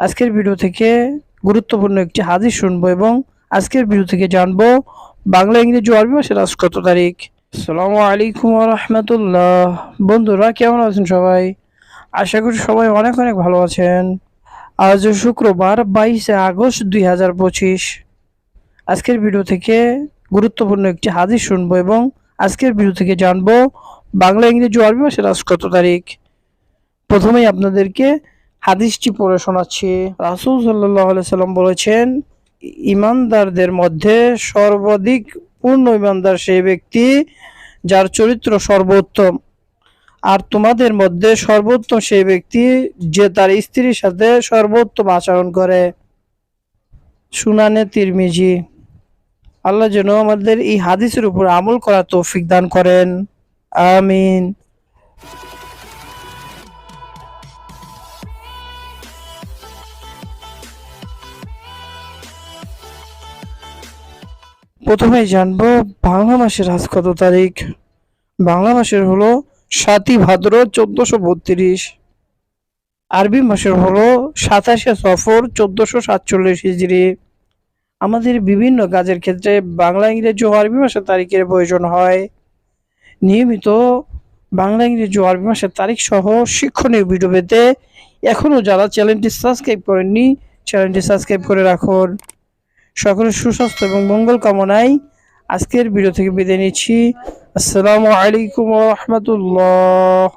আজকের ভিডিও থেকে গুরুত্বপূর্ণ একটি হাদিস শুনব এবং আজকের ভিডিও থেকে জানব বাংলা ইংরেজি আরবি ভাষার আজ কত তারিখ? আসসালামু আলাইকুম রহমতুল্লাহ। বন্ধুরা কেমন আছেন সবাই? আশা করি সবাই অনেক অনেক ভালো আছেন। আজ শুক্রবার বাইশে আগস্ট দুই হাজার পঁচিশ। আজকের ভিডিও থেকে গুরুত্বপূর্ণ একটি হাদিস শুনব এবং আজকের ভিডিও থেকে জানব বাংলা ইংরেজি আরবি ভাষার আজ কত তারিখ? প্রথমেই আপনাদেরকে হাদিসটি পড়ে শোনাচ্ছি। রাসুল সাল্লাম বলেছেন, ইমানদারদের মধ্যে সর্বাধিক পূর্ণ ইমানদার সেই ব্যক্তি যার চরিত্র সর্বোত্তম। আর তোমাদের মধ্যে সর্বোত্তম সেই ব্যক্তি যে তার স্ত্রীর সাথে সর্বোত্তম আচরণ করে। সুনানে তিরমিজি। আল্লাহ যেন আমাদের এই হাদিসের উপর আমল করা তৌফিক দান করেন। আমিন। প্রথমে জানব বাংলা মাসের আজ কত তারিখ? বাংলা মাসের হলো সাতই ভাদ্র চোদ্দশো বত্রিশ। আরবি মাসের হলো সাতাশে সফর চোদ্দশো সাতচল্লিশ হিজড়ি আমাদের বিভিন্ন কাজের ক্ষেত্রে বাংলা, ইংরেজি ও আরবি ভাষার তারিখের প্রয়োজন হয়। নিয়মিত বাংলা, ইংরেজি ও আরবি ভাষার তারিখ সহ শিক্ষণীয় ভিডিও পেতে এখনও যারা চ্যানেলটি সাবস্ক্রাইব করেননি চ্যানেলটি সাবস্ক্রাইব করে রাখুন। সকলের সুস্বাস্থ্য এবং মঙ্গল কামনায় আজকের ভিডিও থেকে বিদায় নিচ্ছি। আসসালামু আলাইকুম রহমতুল্লাহ।